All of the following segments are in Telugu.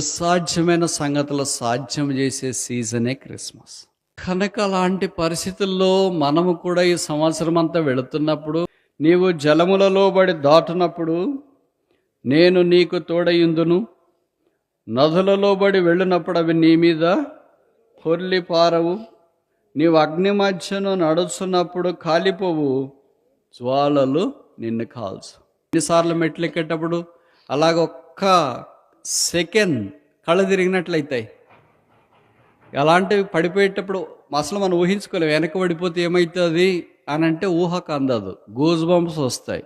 దుస్సాధ్యమైన సంగతులు సాధ్యం చేసే సీజనే క్రిస్మస్. కనుక అలాంటి పరిస్థితుల్లో మనము కూడా ఈ సంవత్సరం అంతా వెళుతున్నప్పుడు నీవు జలములలో బడి దాటునప్పుడు నేను నీకు తోడయుందును. నదులలో బడి వెళ్ళినప్పుడు అవి నీ మీద పొర్లి పారవు. నీవు అగ్ని మధ్యను నడుస్తున్నప్పుడు కాలిపోవు. జ్వాలలు నిన్ను కాల్చు. ఎన్నిసార్లు మెట్లు ఎక్కేటప్పుడు అలాగ ఒక్క సెకండ్ కళ్ళు తిరిగినట్లయితాయి. అలాంటివి పడిపోయేటప్పుడు అసలు మనం ఊహించుకోలేము వెనక పడిపోతే ఏమవుతుంది అని అంటే ఊహకు అందదు గూజ్ బంప్స్ వస్తాయి.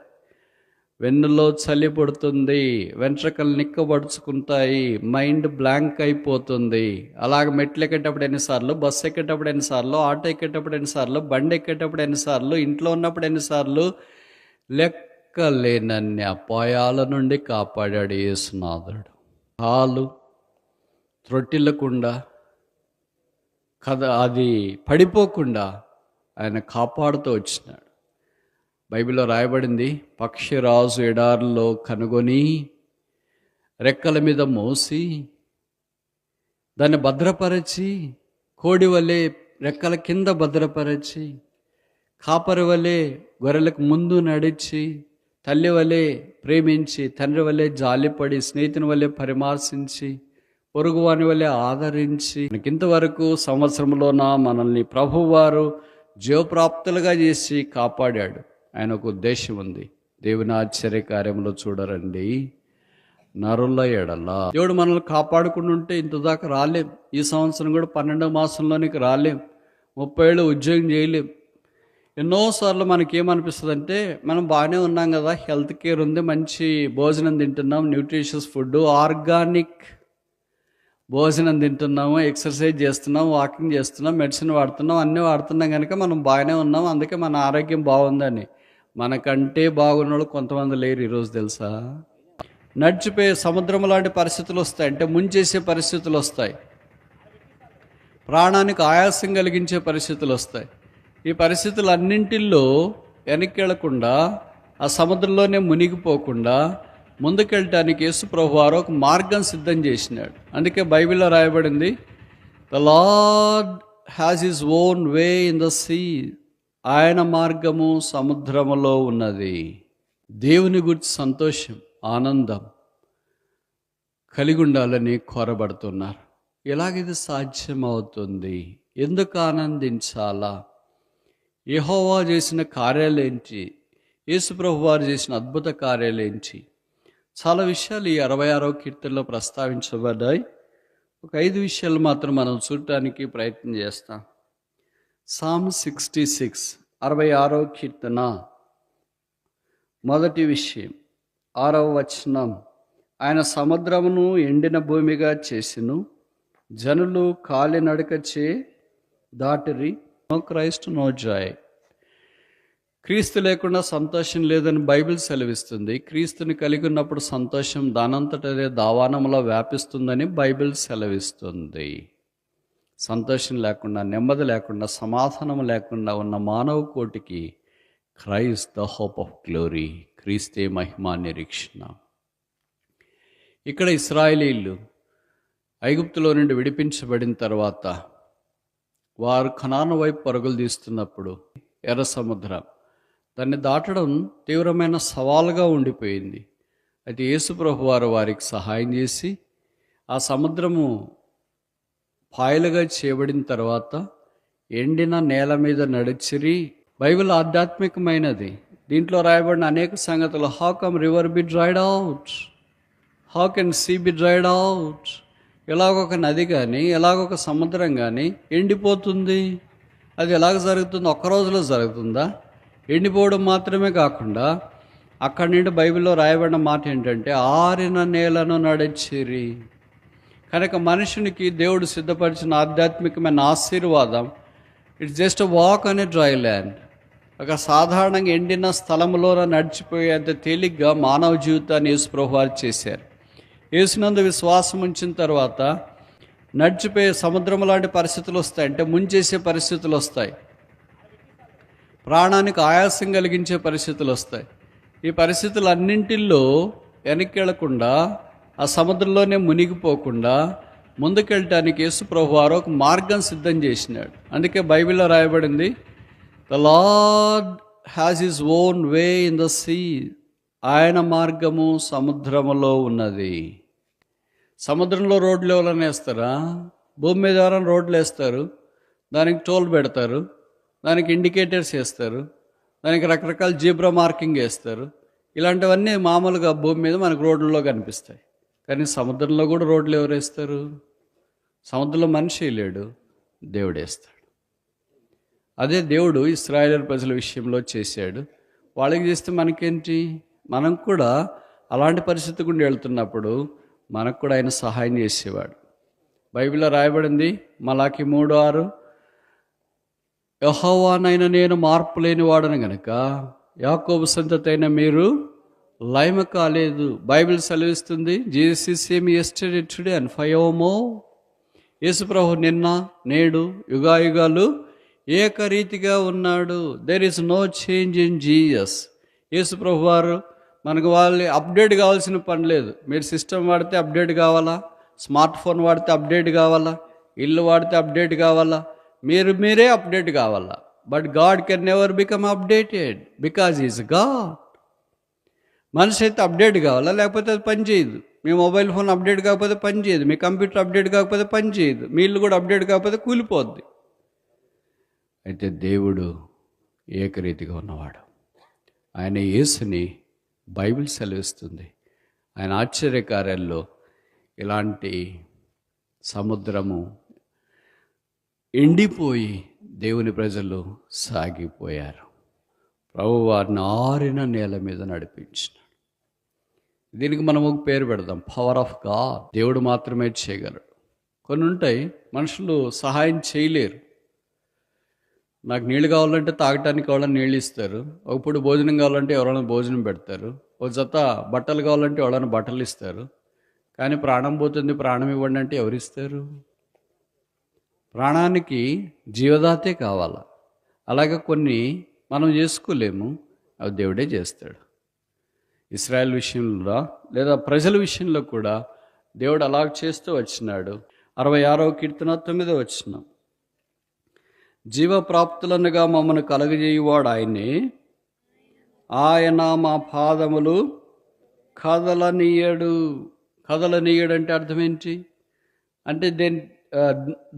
వెన్నులో చలి పడుతుంది వెంట్రుకలు నిక్కబడుచుకుంటాయి మైండ్ బ్లాంక్ అయిపోతుంది. అలాగ మెట్లు ఎక్కేటప్పుడు ఎన్నిసార్లు బస్సు ఎక్కేటప్పుడు ఎన్నిసార్లు ఆటో ఎక్కేటప్పుడు ఎన్నిసార్లు బండి ఎక్కేటప్పుడు ఎన్నిసార్లు ఇంట్లో ఉన్నప్పుడు ఎన్నిసార్లు? లెక్కలేనన్ని అపాయాల నుండి కాపాడాడు యేసునాథుడు కాలు త్రొట్టిల్లకుండా కథ అది పడిపోకుండా ఆయన కాపాడుతూ వచ్చినాడు. బైబిల్లో రాయబడింది పక్షిరాజు ఎడారులో కనుగొని రెక్కల మీద మోసి దాన్ని భద్రపరచి కోడి వలె రెక్కల కింద భద్రపరచి కాపరి వలె గొర్రెలకు ముందు నడిచి తల్లి వలె ప్రేమించి తండ్రి వలె జాలిపడి స్నేహితుని వలె పరిమార్శించి పొరుగువాని వలె ఆదరించి ఇంతవరకు సంవత్సరంలోన మనల్ని ప్రభువారు జీవప్రాప్తులుగా చేసి కాపాడాడు. ఆయన ఒక ఉద్దేశం ఉంది. దేవుని ఆశ్చర్య కార్యంలో చూడరండి. నరుల ఎడలా. దేవుడు మనల్ని కాపాడుకుంటుంటే ఉంటే ఇంత దాకా రాలేం. ఈ సంవత్సరం కూడా పన్నెండవ మాసంలోనికి రాలేం. ముప్పై ఏళ్ళు ఉద్యోగం చేయలేం. ఎన్నోసార్లు మనకి ఏమనిపిస్తుంది అంటే మనం బాగానే ఉన్నాం కదా హెల్త్ కేర్ ఉంది మంచి భోజనం తింటున్నాం న్యూట్రిషియస్ ఫుడ్ ఆర్గానిక్ భోజనం తింటున్నాము ఎక్సర్సైజ్ చేస్తున్నాం వాకింగ్ చేస్తున్నాం మెడిసిన్ వాడుతున్నాం అన్నీ వాడుతున్నాం కనుక మనం బాగానే ఉన్నాం అందుకే మన ఆరోగ్యం బాగుందని. మనకంటే బాగున్నోళ్ళు కొంతమంది లేరు ఈరోజు తెలుసా? నడిచిపోయే సముద్రం లాంటి పరిస్థితులు వస్తాయి. అంటే ముంచేసే పరిస్థితులు వస్తాయి. ప్రాణానికి ఆయాసం కలిగించే పరిస్థితులు వస్తాయి. ఈ పరిస్థితులన్నింటిల్లో వెనక్కి వెళ్ళకుండా ఆ సముద్రంలోనే మునిగిపోకుండా ముందుకెళ్ళటానికి యేసు ప్రభు వారు ఒక మార్గం సిద్ధం చేసినాడు. అందుకే బైబిల్లో రాయబడింది the Lord has his own way in the sea ఆయన మార్గము సముద్రములో ఉన్నది. దేవుని గురించి సంతోషం ఆనందం కలిగి ఉండాలని కోరబడుతున్నారు. ఎలాగిది సాధ్యమవుతుంది? ఎందుకు ఆనందించాలా? యహోవా చేసిన కార్యాలేంటి యేసుప్రభు వారు చేసిన అద్భుత కార్యాలేంటి చాలా విషయాలు ఈ అరవై ఆరో కీర్తనలో ప్రస్తావించబడ్డాయి. ఒక ఐదు విషయాలు మాత్రం మనం చూడటానికి ప్రయత్నం చేస్తాం. సామ్ సిక్స్టీ సిక్స్ అరవై ఆరో కీర్తన. మొదటి విషయం ఆరవ వచనం. ఆయన సముద్రమును ఎండిన భూమిగా చేసిను. జనులు కాలినడకచే దాటిరి. నో క్రైస్ట్ నో జాయ్ క్రీస్తు లేకుండా సంతోషం లేదని బైబిల్ సెలవిస్తుంది. క్రీస్తుని కలిగి ఉన్నప్పుడు సంతోషం దానంతటదే దావానంలో వ్యాపిస్తుందని బైబిల్ సెలవిస్తుంది. సంతోషం లేకుండా నెమ్మది లేకుండా సమాధానం లేకుండా ఉన్న మానవ కోటికి Christ the hope of glory. క్రీస్తే మహిమా నిరీక్షణ. ఇక్కడ ఇస్రాయేలీలు ఐగుప్తులో నుండి విడిపించబడిన తర్వాత వారు ఖనాను వైపు పరుగులు తీస్తున్నప్పుడు ఎర్ర సముద్రం దాన్ని దాటడం తీవ్రమైన సవాలుగా ఉండిపోయింది. అయితే యేసుప్రభు వారు వారికి సహాయం చేసి ఆ సముద్రము పాయలుగా చేయబడిన తర్వాత ఎండిన నేల మీద నడిచిరి. బైబిల్ ఆధ్యాత్మికమైనది. దీంట్లో రాయబడిన అనేక సంగతులు. How come river be dried out how can sea be dried out ఎలాగొక నది కానీ ఎలాగొక సముద్రం కానీ ఎండిపోతుంది. అది ఎలాగ జరుగుతుంది? ఒక్క రోజులో జరుగుతుందా? ఎండిపోవడం మాత్రమే కాకుండా అక్కడి నుండి బైబిల్లో రాయబడిన మాట ఏంటంటే ఆరిన నేలను నడిచిరి. కనుక మనుషునికి దేవుడు సిద్ధపరిచిన ఆధ్యాత్మికమైన ఆశీర్వాదం ఇట్స్ జస్ట్ వాక్ అనే డ్రై ల్యాండ్ ఒక సాధారణంగా ఎండిన స్థలంలో నడిచిపోయేంత తేలిగ్గా మానవ జీవితాన్ని యేసు ప్రభువారు చేశారు. యేసునందు విశ్వాసం ఉంచిన తర్వాత నడిచిపోయే సముద్రం లాంటి పరిస్థితులు వస్తాయి. అంటే ముంచేసే పరిస్థితులు వస్తాయి. ప్రాణానికి ఆయాసం కలిగించే పరిస్థితులు వస్తాయి. ఈ పరిస్థితులన్నింటిల్లో వెనక్కి వెళ్ళకుండా ఆ సముద్రంలోనే మునిగిపోకుండా ముందుకెళ్ళటానికి యేసు ప్రభు వారు ఒక మార్గం సిద్ధం చేసినాడు. అందుకే బైబిల్లో రాయబడింది the Lord has his own way in the sea ఆయన మార్గము సముద్రములో ఉన్నది. సముద్రంలో రోడ్లు ఎవరైనా వేస్తారా? భూమి మీద ఎవరైనా రోడ్లు వేస్తారు? దానికి టోల్ పెడతారు? దానికి ఇండికేటర్స్ వేస్తారు దానికి రకరకాల జీబ్రా మార్కింగ్ వేస్తారు. ఇలాంటివన్నీ మామూలుగా భూమి మీద మనకు రోడ్లలో కనిపిస్తాయి. కానీ సముద్రంలో కూడా రోడ్లు ఎవరు వేస్తారు? సముద్రంలో మనిషి లేడు దేవుడు వేస్తాడు. అదే దేవుడు ఇస్రాయేల్ ప్రజల విషయంలో చేశాడు. వాళ్ళకి చేస్తే మనకేంటి? మనం కూడా అలాంటి పరిస్థితి గుండి వెళ్తున్నప్పుడు మనకు కూడా ఆయన సహాయం చేసేవాడు. బైబిల్లో రాయబడింది మలాకి మూడు ఆరు యహోవానైనా నేను మార్పు లేని వాడను గనక యాకోబు సంతతైన మీరు లైమ కాలేదు. బైబిల్ సెలవిస్తుంది Jesus is yesterday today and five యేసుప్రభు నిన్న నేడు యుగాయుగాలు ఏకరీతిగా ఉన్నాడు. There is no change in Jesus యేసుప్రభు వారు మనకు వాళ్ళు అప్డేట్ కావాల్సిన పని లేదు. మీరు సిస్టమ్ వాడితే అప్డేట్ కావాలా? స్మార్ట్ ఫోన్ వాడితే అప్డేట్ కావాలా? ఇల్లు వాడితే అప్డేట్ కావాలా? మీరు మీరే అప్డేట్ కావాలా? But God can never become updated because is God మనిషి అయితే అప్డేట్ కావాలా? లేకపోతే అది పనిచేయదు మీ మొబైల్ ఫోన్ అప్డేట్ కాకపోతే పని చేయదు. మీ కంప్యూటర్ అప్డేట్ కాకపోతే పని చేయదు. మీ ఇల్లు కూడా అప్డేట్ కాకపోతే కూలిపోద్ది. అయితే దేవుడు ఏకరీతిగా ఉన్నవాడు. ఆయన యేసుని బైబిల్ సెలవిస్తుంది. ఆయన ఆశ్చర్యకార్యాల్లో ఇలాంటి సముద్రము ఎండిపోయి దేవుని ప్రజలు సాగిపోయారు. ప్రభు వారిని ఆరిన నేల మీద నడిపించినాడు. దీనికి మనం ఒక పేరు పెడదాం. పవర్ ఆఫ్ గాడ్ దేవుడు మాత్రమే చేయగలడు. కొన్ని ఉంటాయి మనుషులు సహాయం చేయలేరు. నాకు నీళ్ళు కావాలంటే తాగటానికి కావాలని నీళ్ళు ఇస్తారు. ఒకప్పుడు భోజనం కావాలంటే ఎవరైనా భోజనం పెడతారు. ఒక జత బట్టలు కావాలంటే ఎవరైనా బట్టలు ఇస్తారు. కానీ ప్రాణం పోతుంది ప్రాణం ఇవ్వండి అంటే ఎవరిస్తారు ప్రాణానికి జీవదాతే కావాల? అలాగే కొన్ని మనం చేసుకోలేము అవి దేవుడే చేస్తాడు. ఇస్రాయల్ విషయంలో లేదా ప్రజల విషయంలో కూడా దేవుడు అలా చేస్తూ వచ్చినాడు. అరవై ఆరవ కీర్తన తొమ్మిదో వచ్చిన జీవప్రాప్తులనగా మమ్మను కలగజేయువాడు ఆయనే. ఆయన మా పాదములు కదలనీయడు. కదలనీయడు అంటే అర్థమేంటి? అంటే దేని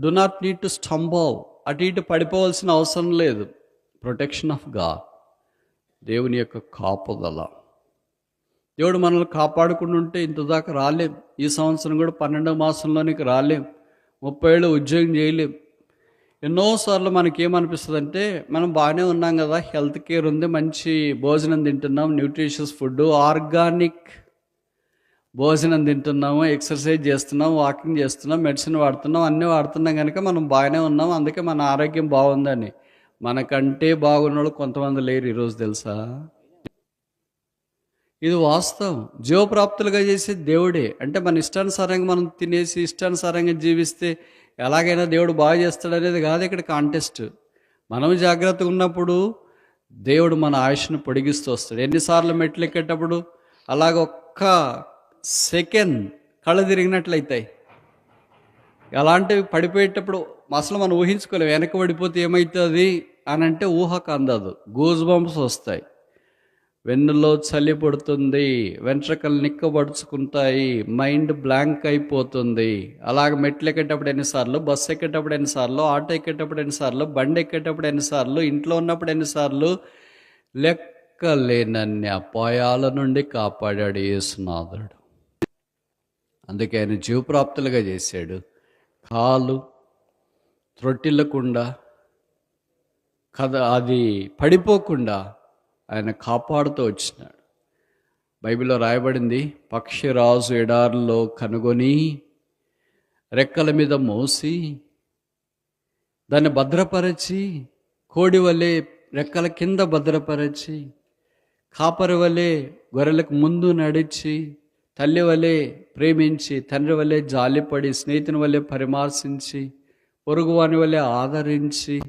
do not need to stumble అటు ఇటు పడిపోవాల్సిన అవసరం లేదు. ప్రొటెక్షన్ ఆఫ్ గాడ్ దేవుని యొక్క కాపుదల దేవుడు మనల్ని కాపాడుకుంటుంటే ఉంటే ఇంత దాకా రాలేం. ఈ సంవత్సరం కూడా పన్నెండవ మాసంలోనికి రాలేం. ముప్పై ఏళ్ళు ఉద్యోగం చేయలేం. ఎన్నోసార్లు మనకి ఏమనిపిస్తుంది అంటే మనం బాగానే ఉన్నాం కదా హెల్త్ కేర్ ఉంది మంచి భోజనం తింటున్నాం న్యూట్రిషియస్ ఫుడ్ ఆర్గానిక్ భోజనం తింటున్నాము ఎక్సర్సైజ్ చేస్తున్నాం వాకింగ్ చేస్తున్నాం మెడిసిన్ వాడుతున్నాం అన్నీ వాడుతున్నాం కనుక మనం బాగానే ఉన్నాం అందుకే మన ఆరోగ్యం బాగుందని. మనకంటే బాగున్నోడు కొంతమంది లేరు ఈరోజు తెలుసా? ఇది వాస్తవం. జీవప్రాప్తులుగా చేసే దేవుడే. అంటే మన ఇష్టానుసారంగా మనం తినేసి ఇష్టానుసారంగా జీవిస్తే ఎలాగైనా దేవుడు బాగా చేస్తాడు అనేది కాదు ఇక్కడ కాంటెస్ట్. మనం జాగ్రత్తగా ఉన్నప్పుడు దేవుడు మన ఆయుష్ను పొడిగిస్తూ వస్తాడు. ఎన్నిసార్లు మెట్లు ఎక్కేటప్పుడు అలాగ ఒక్క సెకండ్ కళ్ళు తిరిగినట్లయితాయి. అలాంటివి పడిపోయేటప్పుడు అసలు మనం ఊహించుకోలేము వెనక పడిపోతే ఏమవుతుంది అని అంటే ఊహకు అందదు గూజ్ బంప్స్ వస్తాయి. వెన్నులో చలి పడుతుంది వెంట్రుకలు నిక్కబడుచుకుంటాయి మైండ్ బ్లాంక్ అయిపోతుంది. అలాగ మెట్లు ఎక్కేటప్పుడు ఎన్నిసార్లు బస్సు ఎక్కేటప్పుడు ఎన్నిసార్లు ఆటో ఎక్కేటప్పుడు ఎన్నిసార్లు బండి ఎక్కేటప్పుడు ఎన్నిసార్లు ఇంట్లో ఉన్నప్పుడు ఎన్నిసార్లు? లెక్కలేనన్ని అపాయాల నుండి కాపాడాడు యేసునాథుడు అందుకే ఆయన జీవప్రాప్తులుగా చేశాడు. కాలు త్రొట్టిల్లకుండా కథ అది పడిపోకుండా ఆయన కాపాడుతూ వచ్చినాడు. బైబిల్లో రాయబడింది పక్షిరాజు ఎడారులో కనుగొని రెక్కల మీద మోసి దాన్ని భద్రపరచి కోడి వలె రెక్కల కింద భద్రపరచి కాపరి వలె గొర్రెలకు ముందు నడిచి తల్లి వలె ప్రేమించి తండ్రి వలె జాలిపడి స్నేహితుని వలె పరిమార్శించి పొరుగువాని వలె ఆదరించి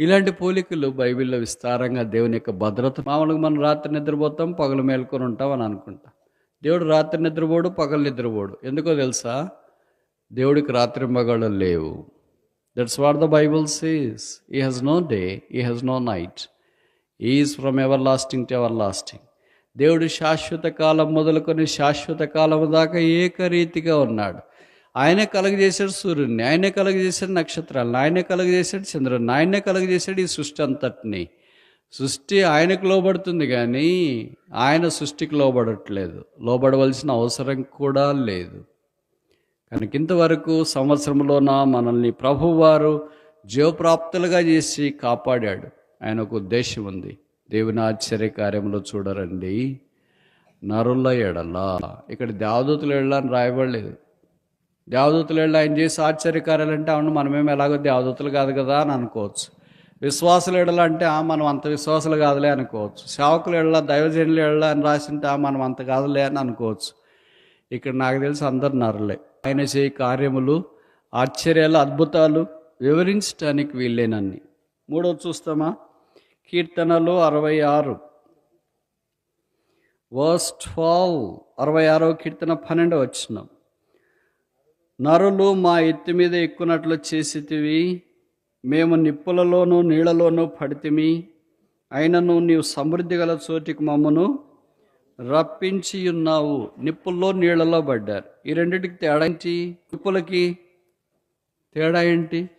ఇలాంటి పోలికలు బైబిల్లో విస్తారంగా దేవుని యొక్క భద్రత. మామూలుగా మనం రాత్రి నిద్రపోతాం పగలు మేల్కొని ఉంటాం అని అనుకుంటాం. దేవుడు రాత్రి నిద్రపోడు పగలు నిద్రపోడు. ఎందుకో తెలుసా? దేవుడికి రాత్రి మగళ్ళు లేవు. That's what the Bible says he has no day he has no night is from everlasting to everlasting దేవుడు శాశ్వత కాలం మొదలుకొని శాశ్వత కాలం దాకా ఏకరీతిగా ఉన్నాడు. ఆయనే కలుగజేశాడు సూర్యుడిని ఆయనే కలుగజేశాడు నక్షత్రాలను ఆయనే కలుగజేశాడు చంద్రుడిని ఆయనే కలుగజేశాడు ఈ సృష్టి అంతటిని. సృష్టి ఆయనకు లోబడుతుంది కానీ ఆయన సృష్టికి లోబడట్లేదు. లోబడవలసిన అవసరం కూడా లేదు. కనుక ఇంతవరకు సంవత్సరంలోన మనల్ని ప్రభువారు జీవప్రాప్తులుగా చేసి కాపాడాడు. ఆయన ఒక ఉద్దేశం ఉంది. దేవుని ఆశ్చర్య కార్యంలో చూడరండి. నరుల ఎడలా. ఇక్కడ దేవదూతులు వెళ్ళాలని రాయబడలేదు. దేవదూతులు ఎడలా ఆయన చేసి ఆశ్చర్యకార్యాలు అంటే అవును మనమేమి ఎలాగో దేవదూతులు కాదు కదా అని అనుకోవచ్చు. విశ్వాసులు ఎడల అంటే ఆ మనం అంత విశ్వాసులు కాదులే అనుకోవచ్చు. సేవకులు ఎడలా దైవజనులు ఎడలా అని రాసింటే ఆ మనం అంత కాదులే అని అనుకోవచ్చు. ఇక్కడ నాకు తెలిసి అందరు నరులే. ఆయన చేయి కార్యములు ఆశ్చర్యాలు అద్భుతాలు వివరించడానికి వీళ్ళేనన్ని మూడోది చూస్తామా? కీర్తనలు అరవై ఆరు. వర్స్ట్ ఫాల్ అరవై ఆరో కీర్తన పన్నెండు వచ్చిన నరులు మా ఎత్తి మీద ఎక్కునట్లు చేసితివి మేము నిప్పులలోనూ నీళ్ళలోనూ పడితిమి. అయినను నీవు సమృద్ధి గల చోటికి మమ్మను రప్పించి ఉన్నావు నిప్పుల్లో నీళ్ళలో పడ్డారు. ఈ రెండింటికి తేడా ఏంటి? నిప్పులకి తేడా ఏంటి?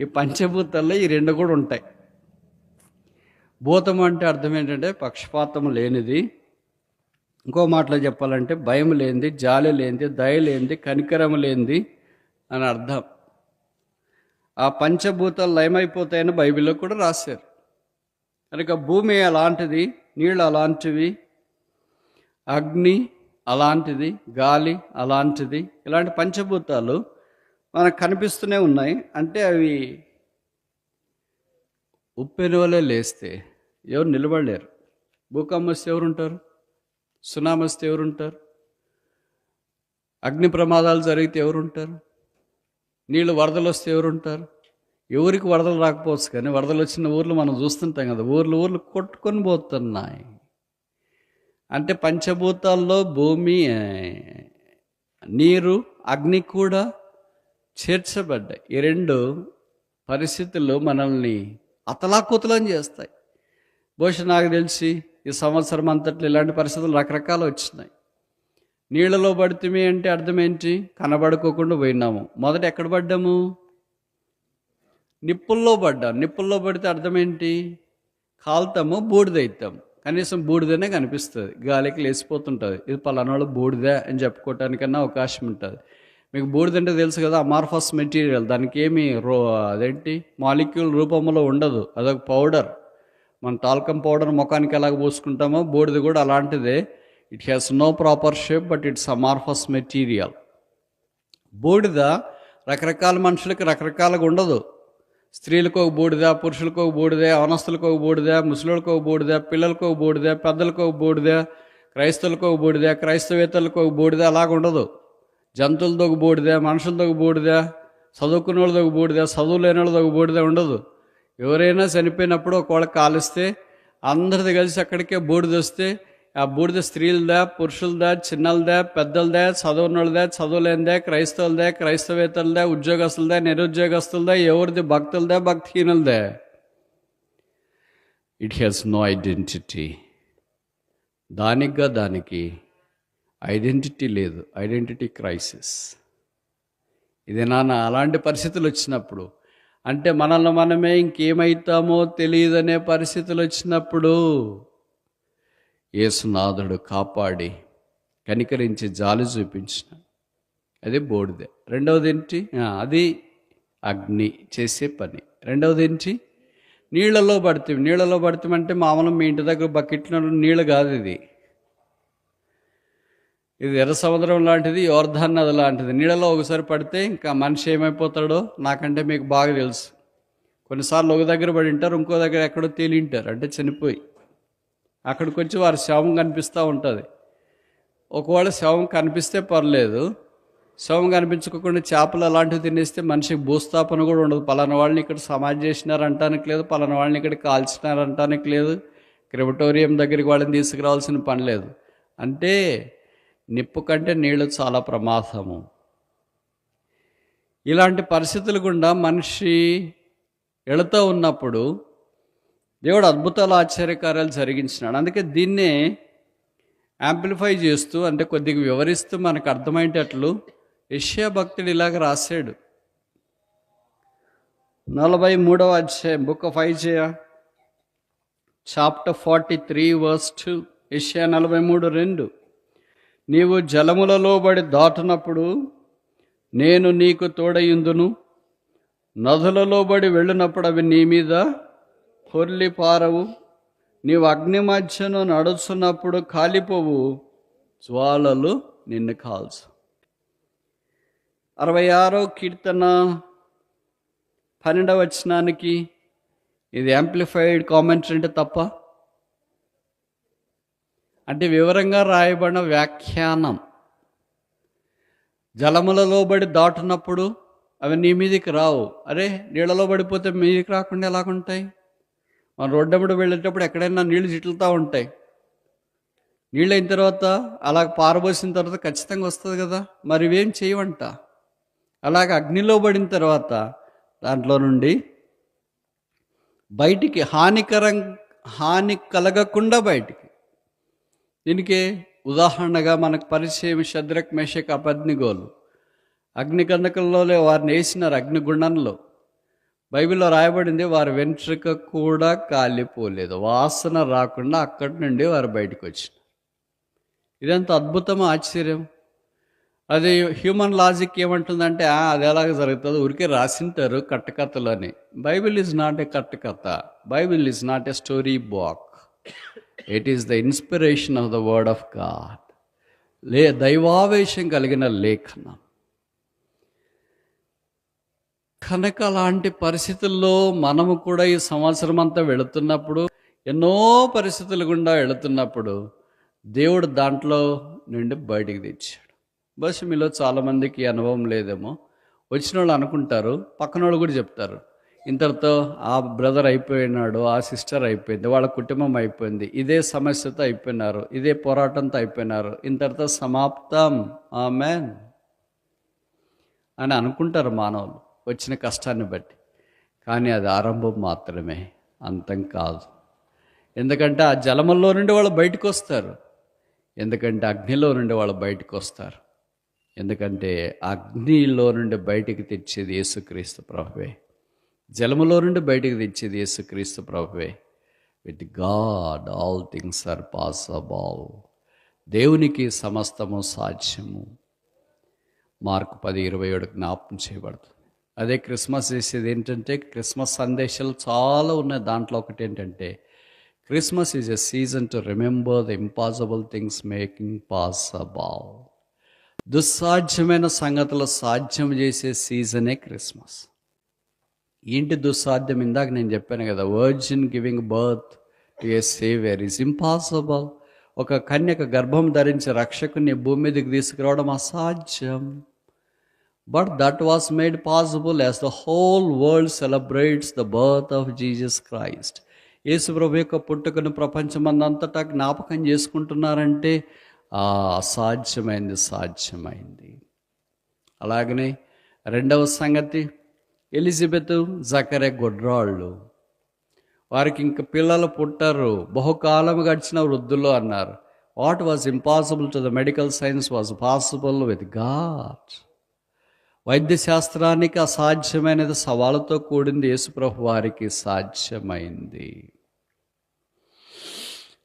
ఈ పంచభూతాల్లో ఈ రెండు కూడా ఉంటాయి. భూతం అంటే అర్థం ఏంటంటే పక్షపాతం లేనిది. ఇంకో మాటలో చెప్పాలంటే భయం లేనిది జాలి లేనిది దయ లేనిది కనికరం లేనిది అని అర్థం. ఆ పంచభూతాలు లయమైపోతాయని బైబిల్లో కూడా రాశారు. కనుక భూమి అలాంటిది నీళ్ళు అలాంటివి అగ్ని అలాంటిది గాలి అలాంటిది ఇలాంటి పంచభూతాలు మనకు కనిపిస్తూనే ఉన్నాయి. అంటే అవి ఉప్పెన వలె లేస్తే ఎవరు నిలబడలేరు. భూకంపం వస్తే ఎవరు ఉంటారు సునామీ వస్తే ఎవరు ఉంటారు అగ్ని ప్రమాదాలు జరిగితే ఎవరు ఉంటారు నీళ్ళు వరదలు వస్తే ఎవరు ఉంటారు ఎవరికి వరదలు రాకపోవచ్చు కానీ వరదలు వచ్చిన ఊర్లు మనం చూస్తుంటాం కదా ఊర్లు ఊర్లు కొట్టుకొని పోతున్నాయి. అంటే పంచభూతాల్లో భూమి నీరు అగ్ని కూడా చేర్చబడ్డాయి. ఈ రెండు పరిస్థితులు మనల్ని అతలాకుతలం చేస్తాయి. బహుశా నాకు తెలిసి ఈ సంవత్సరం అంతట్లో ఇలాంటి పరిస్థితులు రకరకాలు వచ్చినాయి. నీళ్ళలో పడితే అంటే అర్థం ఏంటి కనబడుకోకుండా పోయినాము. మొదట ఎక్కడ పడ్డాము? నిప్పుల్లో పడ్డాం. నిప్పుల్లో పడితే అర్థం ఏంటి కాలుతాము బూడిదైతాం కనీసం బూడిదనే కనిపిస్తుంది. గాలికి లేచిపోతుంటుంది. ఇది పలానాళ్ళు బూడిద అని చెప్పుకోవటానికన్నా అవకాశం ఉంటుంది. మీకు బూడిద అంటే తెలుసు కదా అమార్ఫస్ మెటీరియల్ దానికి ఏమి రో అదేంటి? మాలిక్యూల్ రూపంలో ఉండదు. అదొక పౌడర్ మన టాల్కమ్ పౌడర్ ముఖానికి ఎలాగ పోసుకుంటామో బూడిద కూడా అలాంటిదే. It has no proper shape but it's amorphous material బూడిద రకరకాల మనుషులకి రకరకాలుగా ఉండదు. స్త్రీలకు ఒక బూడిద పురుషులకు ఒక బూడిద అవనస్తులకు ఒక బూడిద ముసలికి ఒక బూడిద పిల్లలకు ఒక బూడిద పెద్దలకు ఒక బూడిద క్రైస్తవులకు ఒక బూడిద క్రైస్తవేతలకు ఒక బూడిద అలాగ ఉండదు. జంతువులతో బూడిదే బూడిద మనుషులతో బూడిదే చదువుకున్న వాళ్ళతో బూడిదే బూడిద చదువు లేని వాళ్ళతో బూడిదే బూడిద ఉండదు. ఎవరైనా చనిపోయినప్పుడు ఒకవేళ కాలిస్తే అందరిది కలిసి అక్కడికే బూడిద వస్తే ఆ బూడిద స్త్రీలదా పురుషులదా చిన్నలదా పెద్దలదా చదువునోళ్ళదా చదువులేనిదే క్రైస్తవులదే క్రైస్తవేతలదే ఉద్యోగస్తులదే నిరుద్యోగస్తులదే ఎవరిది భక్తులదే భక్తిహీనులదే. ఇట్ హ్యాస్ నో ఐడెంటిటీ దానిగా దానికి ఐడెంటిటీ లేదు ఐడెంటిటీ క్రైసిస్. ఇది నాన్న అలాంటి పరిస్థితులు వచ్చినప్పుడు అంటే మనల్ని మనమే ఇంకేమవుతామో తెలియదనే పరిస్థితులు వచ్చినప్పుడు యేసునాథుడు కాపాడి కనికరించి జాలి చూపించిన. అది బోడిదే రెండవది ఏంటి? అది అగ్ని చేసే పని. రెండవది ఏంటి? నీళ్ళలో పడుతుంది నీళ్ళలో పడుతామంటే మామూలు మీ ఇంటి దగ్గర బకెట్లో నీళ్ళు కాదు ఇది. ఇది ఎర్ర సముద్రం లాంటిది యోర్ధన్ నది లాంటిది. నీళ్ళలో ఒకసారి పడితే ఇంకా మనిషి ఏమైపోతాడో నాకంటే మీకు బాగా తెలుసు. కొన్నిసార్లు ఒక దగ్గర పడి ఉంటారు ఇంకో దగ్గర ఎక్కడో తేలింటారు అంటే చనిపోయి. అక్కడికి వచ్చి వారి శవం కనిపిస్తూ ఉంటుంది. ఒకవేళ శవం కనిపిస్తే పర్లేదు. శవం కనిపించకుండా చేపలు అలాంటివి తినేస్తే మనిషికి భూస్థాపన కూడా ఉండదు. పలానా వాళ్ళని ఇక్కడ సమాధి చేసినారు అంటానికి లేదు పలానా వాళ్ళని ఇక్కడ కాల్చినారు అంటానికి లేదు. క్రిమటోరియం దగ్గరికి వాళ్ళని తీసుకురావాల్సిన పని లేదు. అంటే నిప్పు కంటే నీళ్ళు చాలా ప్రమాదము. ఇలాంటి పరిస్థితులు గుండా మనిషి వెళుతూ ఉన్నప్పుడు దేవుడు అద్భుతాలు ఆశ్చర్యకార్యాలు జరిగించినాడు. అందుకే దీన్నే యాంప్లిఫై చేస్తూ అంటే కొద్దిగా వివరిస్తూ మనకు అర్థమయ్యేటట్లు యష్యా భక్తుడు ఇలాగ రాశాడు. నలభై మూడవ అధ్యాయం book of Isaiah chapter forty three verse two యష్యా నలభై మూడు రెండు. నీవు జలములలో బడి దాటినప్పుడు నేను నీకు తోడయుందును. నదులలో బడి వెళ్ళినప్పుడు అవి నీ మీద పొర్లి పారవు. నీవు అగ్ని మధ్యను నడుస్తున్నప్పుడు కాలిపోవు. జ్వాలలు నిన్ను కాల్చు. అరవై ఆరో కీర్తన పన్నెండవ వచనానికి ఇది యాంప్లిఫైడ్ కామెంటరీ అంటే తప్ప అంటే వివరంగా రాయబడిన వ్యాఖ్యానం. జలములలో బడి దాటునప్పుడు అవి నీ మీదికి రావు. అరే నీళ్ళలో పడిపోతే మీదికి రాకుండా ఎలాగుంటాయి? మన రోడ్డప్పుడు వెళ్ళేటప్పుడు ఎక్కడైనా నీళ్ళు చిట్లుతూ ఉంటాయి. నీళ్ళు అయిన తర్వాత అలా పారబోసిన తర్వాత ఖచ్చితంగా వస్తుంది కదా? మరి ఇవేం చేయవంట? అలాగ అగ్నిలో పడిన తర్వాత దాంట్లో నుండి బయటికి హానికరం హాని కలగకుండా బయటికి దీనికి ఉదాహరణగా మనకు పరిచయం శద్రక్ మేషక్ అపద్నిగోలు. అగ్నిగంధకంలోనే వారిని వేసినారు అగ్నిగుండంలో. బైబిల్లో రాయబడింది వారి వెంట్రుక కూడా కాలిపోలేదు. వాసన రాకుండా అక్కడి నుండి వారు బయటకు వచ్చినారు. ఇదంత అద్భుతం ఆశ్చర్యం? అది హ్యూమన్ లాజిక్ ఏమంటుందంటే అది ఎలాగ జరుగుతుందో ఊరికే రాసింటారు కట్టకథలు అని Bible is not a కట్టకథ. Bible is not a story book. It is the inspiration of the word of God లే దైవావేశం కలిగిన లేఖనం. కనుక అలాంటి పరిస్థితుల్లో మనము కూడా ఈ సంవత్సరం అంతా వెళుతున్నప్పుడు ఎన్నో పరిస్థితులు గుండా వెళుతున్నప్పుడు దేవుడు దాంట్లో నుండి బయటికి తెచ్చాడు. బస్ మీలో చాలామందికి అనుభవం లేదేమో. వచ్చిన వాళ్ళు అనుకుంటారు పక్కన వాళ్ళు కూడా చెప్తారు. ఇంతటితో ఆ బ్రదర్ అయిపోయినాడు ఆ సిస్టర్ అయిపోయింది వాళ్ళ కుటుంబం అయిపోయింది. ఇదే సమస్యతో అయిపోయినారు ఇదే పోరాటంతో అయిపోయినారు. ఇంతటితో సమాప్తం. ఆమెన్. అని అనుకుంటారు మానవులు వచ్చిన కష్టాన్ని బట్టి. కానీ అది ఆరంభం మాత్రమే అంతం కాదు. ఎందుకంటే ఆ జలములో నుండి వాళ్ళు బయటకు వస్తారు ఎందుకంటే అగ్నిలో నుండి వాళ్ళు బయటకు వస్తారు ఎందుకంటే అగ్నిలో నుండి బయటికి తెచ్చేది యేసుక్రీస్తు ప్రభువే. జలములో నుండి బయటకు తెచ్చేది యేసుక్రీస్తు ప్రభువే. With God all things are possible దేవునికి సమస్తము సాధ్యము. మార్కు పది ఇరవై ఏడు జ్ఞాపం చేయబడుతుంది. అదే క్రిస్మస్ చేసేది ఏంటంటే క్రిస్మస్ సందేశాలు చాలా ఉన్నాయి. దాంట్లో ఒకటి ఏంటంటే Christmas is a season to remember the impossible things making possible దుస్సాధ్యమైన సంగతులు సాధ్యం చేసే సీజనే క్రిస్మస్. ఏంటి దుస్సాధ్యం? ఇందాక నేను చెప్పాను కదా virgin giving birth to a saviour is impossible ఒక కన్యక గర్భం ధరించి రక్షకుని భూమి మీదకి తీసుకురావడం అసాధ్యం. But that was made possible as the whole world celebrates the birth of Jesus Christ యేసుప్రభు యొక్క పుట్టుకను ప్రపంచమందంతటా జ్ఞాపకం చేసుకుంటున్నారంటే అసాధ్యమైంది సాధ్యమైంది. అలాగనే రెండవ సంగతి ఎలిజబెత్ జకరే గొడ్రాళ్ళు. వారికి ఇంక పిల్లలు పుట్టారు. బహుకాలం గడిచిన వృద్ధులు అన్నారు. What was impossible to the medical science was possible with God వైద్య శాస్త్రానికి అసాధ్యమైనది సవాళ్ళతో కూడింది యేసుప్రభు వారికి సాధ్యమైంది.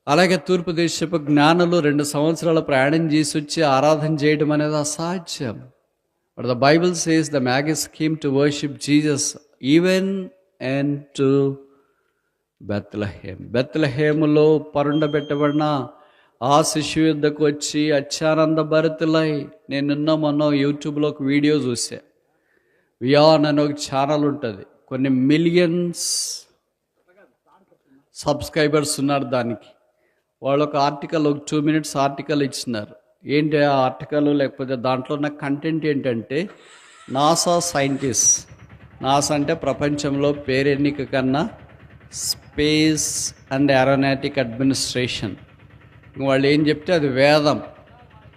అలాగే తూర్పు దేశపు జ్ఞానులు రెండు సంవత్సరాలు ప్రయాణం చేసి వచ్చి ఆరాధన చేయడం అనేది అసాధ్యం. But the Bible says the magus came to worship Jesus even and to Bethlehem బెత్లహేములో పరుండబెట్టబడిన ఆ శిశువు యుద్ధకు వచ్చి అత్యానంద భరితులై నిన్న మొన్న యూట్యూబ్లో ఒక వీడియో చూసా వియాన్ అనే ఒక ఛానల్ ఉంటుంది. కొన్ని మిలియన్స్ సబ్స్క్రైబర్స్ ఉన్నారు దానికి. వాళ్ళు ఒక ఆర్టికల్ ఒక టూ మినిట్స్ ఆర్టికల్ ఇచ్చినారు. ఏంటి ఆ ఆర్టికల్ లేకపోతే దాంట్లో ఉన్న కంటెంట్ ఏంటంటే నాసా సైంటిస్ట్. నాసా అంటే ప్రపంచంలో పేరెన్నిక కన్నా స్పేస్ అండ్ ఏరోనాటిక్ అడ్మినిస్ట్రేషన్. వాళ్ళు ఏం చెప్తే అది వేదం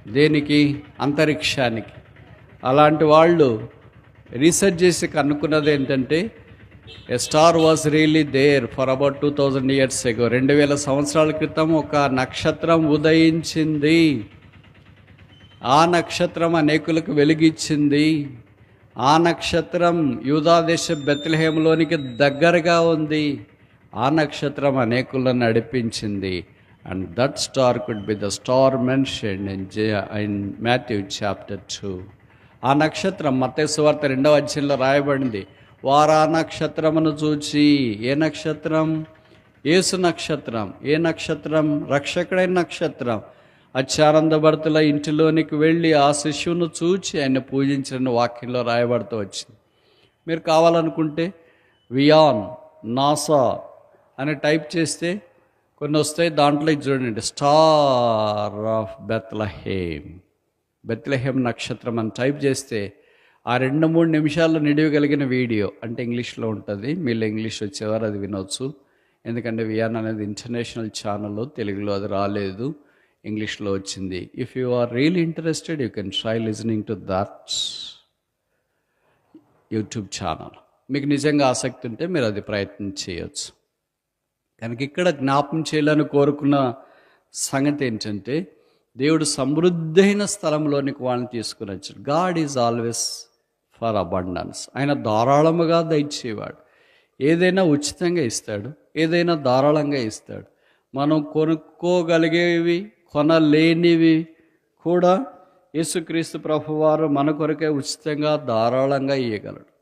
దేనికి? అంతరిక్షానికి. అలాంటి వాళ్ళు రీసెర్చ్ చేసి కనుక్కున్నది ఏంటంటే a star was really there for about two thousand years ago. రెండు వేల సంవత్సరాల క్రితం ఒక నక్షత్రం ఉదయించింది. ఆ నక్షత్రం అనేకులకు వెలిగిచ్చింది. ఆ నక్షత్రం యూదాదేశ బెత్లహేములోనికి దగ్గరగా ఉంది. ఆ నక్షత్రం అనేకులను నడిపించింది. And that star could be the star mention in in Matthew chapter two ఆ నక్షత్రం మతేశ్వార్త రెండవ అధ్యయంలో రాయబడింది. వారు ఆ నక్షత్రమును చూచి ఏ నక్షత్రం? ఏసు నక్షత్రం ఏ నక్షత్రం? రక్షకుడైన నక్షత్రం అత్యానందభర్తల ఇంటిలోనికి వెళ్ళి ఆ శిష్యును చూచి ఆయన పూజించిన వాక్యంలో రాయబడుతూ వచ్చింది. మీరు కావాలనుకుంటే వియాన్ నాసా అని టైప్ చేస్తే కొన్ని వస్తాయి. దాంట్లో చూడండి. Star of Bethlehem. బెత్లహేమ్ నక్షత్రం అని టైప్ చేస్తే ఆ రెండు మూడు నిమిషాల్లో నిడివగలిగిన వీడియో అంటే ఇంగ్లీష్లో ఉంటుంది. మీరు ఇంగ్లీష్ వచ్చేవారు అది వినొచ్చు. ఎందుకంటే వియాన్ అనేది ఇంటర్నేషనల్ ఛానల్ తెలుగులో అది రాలేదు. ఇంగ్లీష్లో వచ్చింది. If you are real interested you can try listening to that YouTube channel మీకు నిజంగా ఆసక్తి ఉంటే మీరు అది ప్రయత్నం చేయొచ్చు. కనుక ఇక్కడ జ్ఞాపం చేయాలని కోరుకున్న సంగతి ఏంటంటే దేవుడు సమృద్ధైన స్థలంలోనికి వాళ్ళని తీసుకుని వచ్చాడు. God is always for abundance ఆయన ధారాళముగా దయచేవాడు. ఏదైనా ఉచితంగా ఇస్తాడు ఏదైనా ధారాళంగా ఇస్తాడు. మనం కొనుక్కోగలిగేవి కొనలేనివి కూడా యేసుక్రీస్తు ప్రభువారు మన కొరకే ఉచితంగా ధారాళంగా ఇవ్వగలడు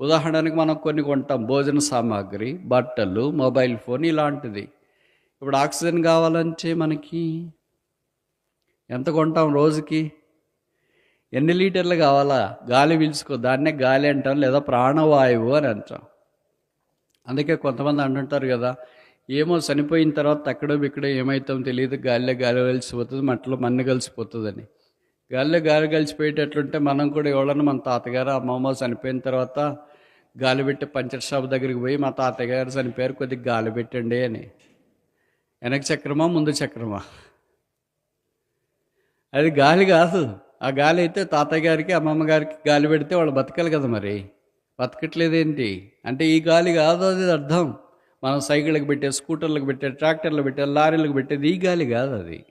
ఉదాహరణకి మనం కొన్ని కొంటాం భోజన సామాగ్రి బట్టలు మొబైల్ ఫోన్ ఇలాంటిది. ఇప్పుడు ఆక్సిజన్ కావాలంటే మనకి ఎంత కొంటాం రోజుకి? ఎన్ని లీటర్లు కావాలా? గాలి పీల్చుకో దాన్నే గాలి అంటాం లేదా ప్రాణవాయువు అని అంటాం. అందుకే కొంతమంది అంటుంటారు కదా ఏమో చనిపోయిన తర్వాత అక్కడో ఇక్కడో ఏమవుతాం తెలియదు. గాలిలో గాలి కలిసిపోతుంది మట్టిలో మన్ను కలిసిపోతుందని. గాలిలో గాలి కలిసిపోయేటట్లుంటే మనం కూడా ఎవడన్నా మన తాతగారు అమ్మమ్మ చనిపోయిన తర్వాత గాలి పెట్టి పంచర్ షాప్ దగ్గరికి పోయి మా తాతగారు చనిపోయారు కొద్దిగా గాలి పెట్టండి అని. వెనక చక్రమా ముందు చక్రమా? అది గాలి కాదు. ఆ గాలి అయితే తాతయ్య గారికి అమ్మమ్మ గారికి గాలి పెడితే వాళ్ళు బతకాలి కదా మరి. బతకట్లేదేంటి? అంటే ఈ గాలి కాదు అది అర్థం. మనం సైకిళ్ళకి పెట్టే స్కూటర్లకు పెట్టే ట్రాక్టర్లు పెట్టే లారీలకు పెట్టేది ఈ గాలి కాదు అది.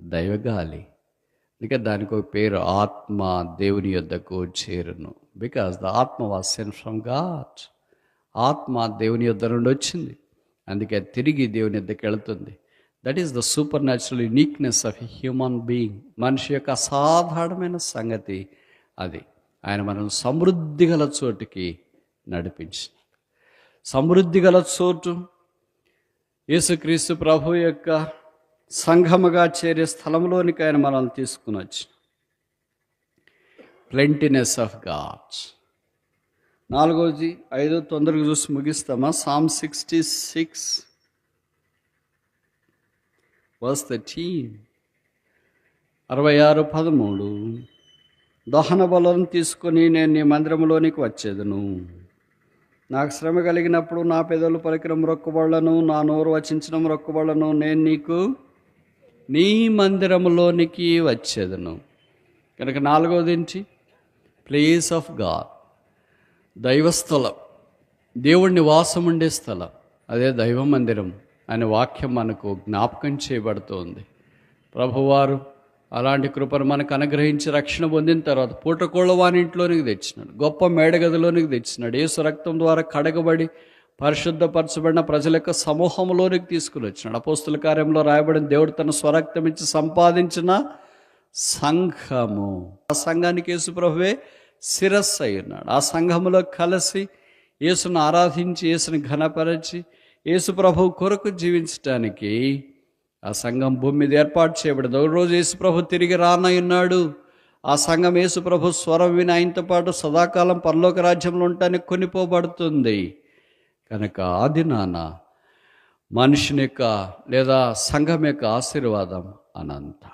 దైవ గాలి. ఇక దానికి ఒక పేరు ఆత్మ దేవుని యొద్దకు చేరును. బికాస్ ద ఆత్మ వాస్ సెన్ ఫ్రమ్ గాడ్ ఆత్మ దేవుని యొద్ద నుండి వచ్చింది. అందుకే తిరిగి దేవుని యొద్దకు వెళుతుంది. That is the supernatural uniqueness of human being మనిషి యొక్క అసాధారణమైన సంగతి అది. ఆయన మనం సమృద్ధి గల చోటుకి నడిపించింది. సమృద్ధి గల చోటు. యేసుక్రీస్తు ప్రభు యొక్క సంఘముగా చేరే స్థలంలోనికి ఆయన మనల్ని తీసుకుని వచ్చి ప్లెంటినెస్ ఆఫ్ గాడ్స్ నాలుగోది ఐదో తొందరగా చూసి ముగిస్తామా? Psalm sixty six was thirteen అరవై ఆరు పదమూడు. దహన బలం తీసుకొని నేను నీ మందిరంలోనికి వచ్చేదను. నాకు శ్రమ కలిగినప్పుడు నా పెదవులు పలికిన రొక్కబళ్ళను నా నోరు వచించడం రొక్కబళ్ళను నేను నీకు నీ మందిరంలోనికి వచ్చేదను. కనుక నాలుగోది ఏంటి? Place of God. దైవస్థలం. దేవుడిని వాసం ఉండే స్థలం. అదే దైవ మందిరం అనే వాక్యం మనకు జ్ఞాపకం చేయబడుతోంది. ప్రభువారు అలాంటి కృపను మనకు అనుగ్రహించి రక్షణ పొందిన తర్వాత పూటకోళ్ళ వానింట్లోనికి తెచ్చినాడు. గొప్ప మేడగదిలోనికి తెచ్చినాడు. ఏసు రక్తం ద్వారా కడగబడి పరిశుద్ధపరచబడిన ప్రజల యొక్క సమూహంలోనికి తీసుకుని వచ్చినాడు. అపోస్తుల కార్యంలో రాయబడిన దేవుడు తన స్వరక్తం ఇచ్చి సంపాదించిన సంఘము. ఆ సంఘానికి యేసు ప్రభువే శిరస్సు అయి ఉన్నాడు ఆ సంఘములో కలిసి యేసును ఆరాధించి యేసుని ఘనపరచి యేసుప్రభు కొరకు జీవించటానికి ఆ సంఘం భూమి మీద ఏర్పాటు చేయబడింది. ఒకరోజు రోజు తిరిగి రానయ్యున్నాడు ఆ సంఘం యేసుప్రభు స్వరం విని ఆయనతో పాటు సదాకాలం పరలోక రాజ్యంలో ఉండటానికి కొనిపోబడుతుంది. కనుక ఆది నాన్న మనిషిని యొక్క లేదా సంఘం యొక్క ఆశీర్వాదం అనంత.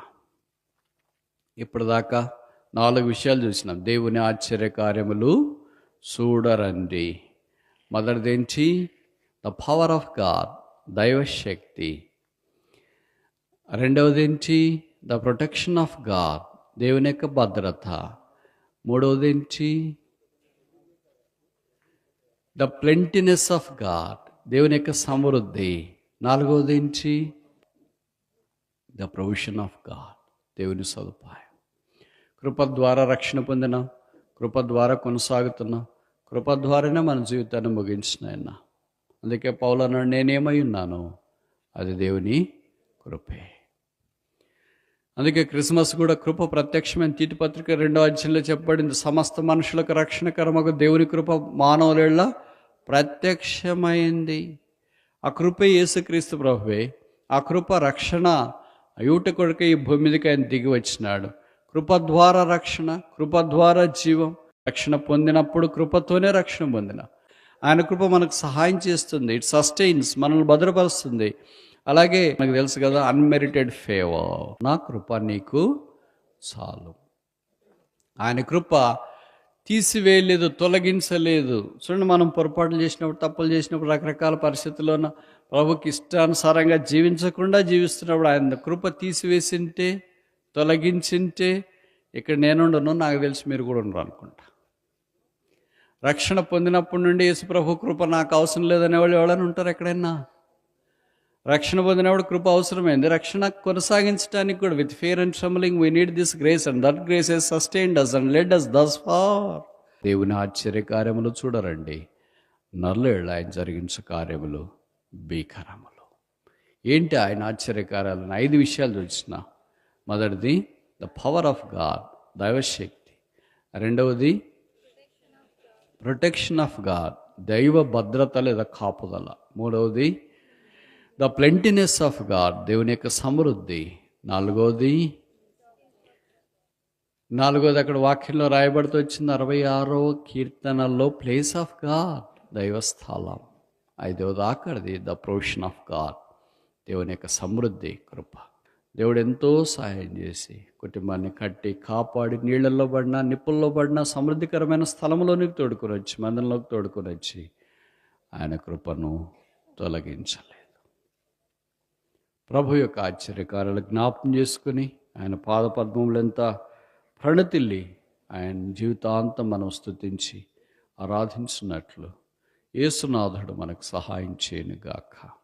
ఇప్పటిదాకా నాలుగు విషయాలు చూసినాం. దేవుని ఆశ్చర్య కార్యములు చూడరండి. మొదటిదేంటి ద పవర్ ఆఫ్ గాడ్ దైవశక్తి. రెండవది ఏంటి ద ప్రొటెక్షన్ ఆఫ్ గాడ్ దేవుని యొక్క భద్రత. మూడవది ఏంటి ద ప్లెంటినెస్ ఆఫ్ గాడ్ దేవుని యొక్క సమృద్ధి. నాలుగవది ఏంటి ద ప్రొవిషన్ ఆఫ్ గాడ్ దేవుని సదుపాయం. కృప ద్వారా రక్షణ పొందిన కృప ద్వారా కొనసాగుతున్న కృప ద్వారానే మన జీవితాన్ని ముగించిన అందుకే పౌలన్నాడు నేనేమై ఉన్నాను అది దేవుని కృపే. అందుకే క్రిస్మస్ కూడా కృప ప్రత్యక్షమైన తీటి పత్రిక రెండో అధ్యాయంలో చెప్పబడింది. సమస్త మనుషులకు రక్షణకరమకు దేవుని కృప మానవుల ప్రత్యక్షమైంది. ఆ కృపే యేసుక్రీస్తు ప్రభువే. ఆ కృప రక్షణ యూట కొడుకు ఈ భూమి మీదకి ఆయన దిగి వచ్చినాడు. కృప ద్వారా రక్షణ కృప ద్వారా జీవం రక్షణ పొందినప్పుడు కృపతోనే రక్షణ పొందిన. ఆయన కృప మనకు సహాయం చేస్తుంది. ఇట్ సస్టైన్స్ మనల్ని భద్రపరుస్తుంది. అలాగే మనకు తెలుసు కదా అన్మెరిటెడ్ ఫేవర్ నా కృప నీకు చాలు. ఆయన కృప తీసివేయలేదు తొలగించలేదు. చూడండి మనం పొరపాట్లు చేసినప్పుడు తప్పులు చేసినప్పుడు రకరకాల పరిస్థితుల్లోనూ ప్రభుకి ఇష్టానుసారంగా జీవించకుండా జీవిస్తున్నప్పుడు ఆయన కృప తీసివేసింటే తొలగించింటే ఇక్కడ నేనుండను నాకు తెలిసి మీరు కూడా ఉండరు అనుకుంటా. రక్షణ పొందినప్పటి నుండి యేసుప్రభు కృప నాకు అవసరం లేదనే వాళ్ళు ఎవరైనా ఉంటారు ఎక్కడైనా? రక్షణ పొందినప్పుడు కృప అవసరమైంది. రక్షణ కొనసాగించడానికి కూడా with fear and trembling we need this grace and that grace has sustained us and led us thus far దేవుని ఆశ్చర్య కార్యములు చూడరండి. నల్లేళ్ళు ఆయన జరిగించే కార్యములు భీకరములు. ఏంటి ఆయన ఆశ్చర్యకార్యాలను ఐదు విషయాలు చూసిన. మొదటిది ద పవర్ ఆఫ్ గాడ్ దైవశక్తి. రెండవది ప్రొటెక్షన్ ఆఫ్ గాడ్ దైవ భద్రత లేదా కాపుదల. మూడవది ద ప్లెంటినెస్ ఆఫ్ గాడ్ దేవుని యొక్క సమృద్ధి. నాలుగవది నాలుగోది అక్కడ వాక్యంలో రాయబడుతూ వచ్చింది అరవై ఆరో కీర్తనల్లో ప్లేస్ ఆఫ్ గాడ్ దైవస్థలం. ఐదవది ఆఖరిది ద ప్రొవిషన్ ఆఫ్ గాడ్ దేవుని యొక్క సమృద్ధి కృప. దేవుడు ఎంతో సహాయం చేసి కుటుంబాన్ని కట్టి కాపాడి నీళ్ళల్లో పడినా నిప్పుల్లో పడినా సమృద్ధికరమైన స్థలంలోనికి తోడుకొని వచ్చి మందంలోకి తోడుకొని వచ్చి ఆయన కృపను తొలగించాలి ప్రభు యొక్క ఆశ్చర్యకారాలు జ్ఞాపం చేసుకుని ఆయన పాదపద్మములంతా ప్రణతిల్లి ఆయన జీవితాంతం మనం స్తుతించి ఆరాధించినట్లు యేసునాథుడు మనకు సహాయం చేయనుగాక.